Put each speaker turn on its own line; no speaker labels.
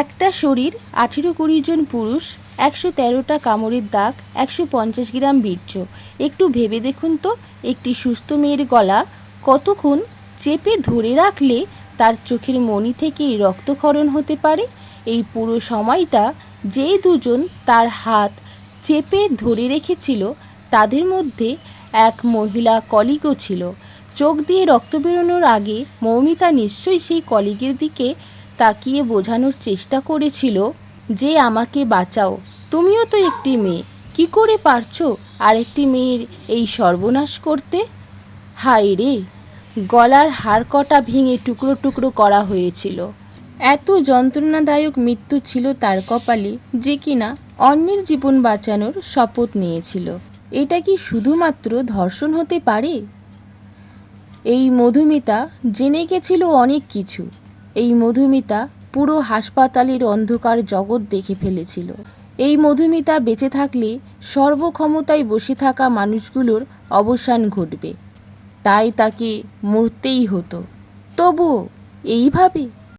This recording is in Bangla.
একটা শরীর আঠেরো কুড়ি জন পুরুষ, একশো তেরোটা কামড়ের দাগ, একশো পঞ্চাশ গ্রাম বীর্য। একটু ভেবে দেখুন তো, একটি সুস্থ মেয়ের গলা কতক্ষণ চেপে ধরে রাখলে তার চোখের মণি থেকে রক্তক্ষরণ হতে পারে? এই পুরো সময়টা যে দুজন তার হাত চেপে ধরে রেখেছিল, তাদের মধ্যে এক মহিলা কলিগও ছিল। চোখ দিয়ে রক্ত বেরোনোর আগে মৌমিতা নিশ্চয়ই সেই কলিগের দিকে তাকিয়ে বোঝানোর চেষ্টা করেছিল যে, আমাকে বাঁচাও। তুমিও তো একটি মেয়ে। কি করে পারছ আরেকটি মেয়ের এই সর্বনাশ করতে? হায় রে! গলার হাড় কটা ভেঙে টুকরো টুকরো করা হয়েছিল। এত যন্ত্রণাদায়ক মৃত্যু ছিল তার কপালে যে কিনা অন্যের জীবন বাঁচানোর শপথ নিয়েছিল। এটা কি শুধুমাত্র ধর্ষণ হতে পারে? এই মধুমিতা জেনে গেছিল অনেক কিছু। এই মধুমিতা পুরো হাসপাতালের অন্ধকার জগৎ দেখে ফেলেছিল। এই মধুমিতা বেঁচে থাকলে সর্বক্ষমতায় বসে থাকা মানুষগুলোর অবসান ঘটবে। তাই তাকে মরতেই হতো। তবুও এইভাবে